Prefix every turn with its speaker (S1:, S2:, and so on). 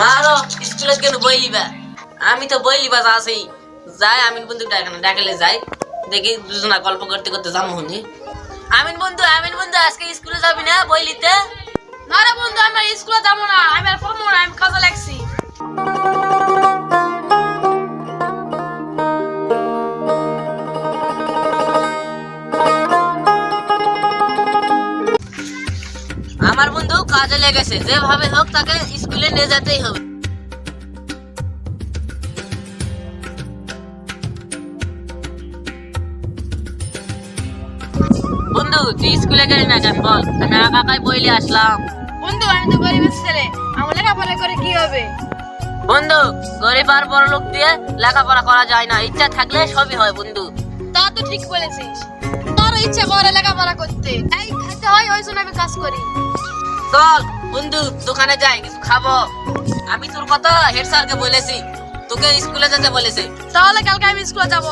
S1: মারো, স্কুলে কেন বই লিবা। আমি তো বই লিবা আছি। যাই, আমিন বন্ধু ডাকানো ডাকালে যাই। দেখি দুজনা গল্প করতে করতে যাব হুনি। আমিন বন্ধু আমিন বন্ধু, আজকে স্কুলে যাবি না বইলিতে
S2: না রে বন্ধু, আমি স্কুলে যাব না।
S1: আমার বন্ধু কাজে লেগেছে যেভাবে হোক তাকে স্কুলে নিয়ে যেতেই হবে। বন্ধু তুই স্কুলে গেলি না কেন? বল বইলে আসলাম।
S2: বন্ধু আমি তো গরিবের ছেলে। আমার লেখাপড়া করে কি হবে?
S1: বন্ধু গরিব আর বড় লোক দিয়ে লেখাপড়া করা যায় না। ইচ্ছা থাকলে সবই হয় বন্ধু।
S2: তা তো ঠিক বলেছিস। তোর ইচ্ছা করে লেখাপড়া করতে। এই খাইতে হয় ওই জন্য আমি কাজ করি।
S1: চল, বন্ধু, দোকানে যাই, কিছু খাব। আমি তোর কথা হেড স্যারকে বলেছি, তোকে স্কুলে যেতে বলেছে।
S2: তাহলে কালকে আমি স্কুলে যাব।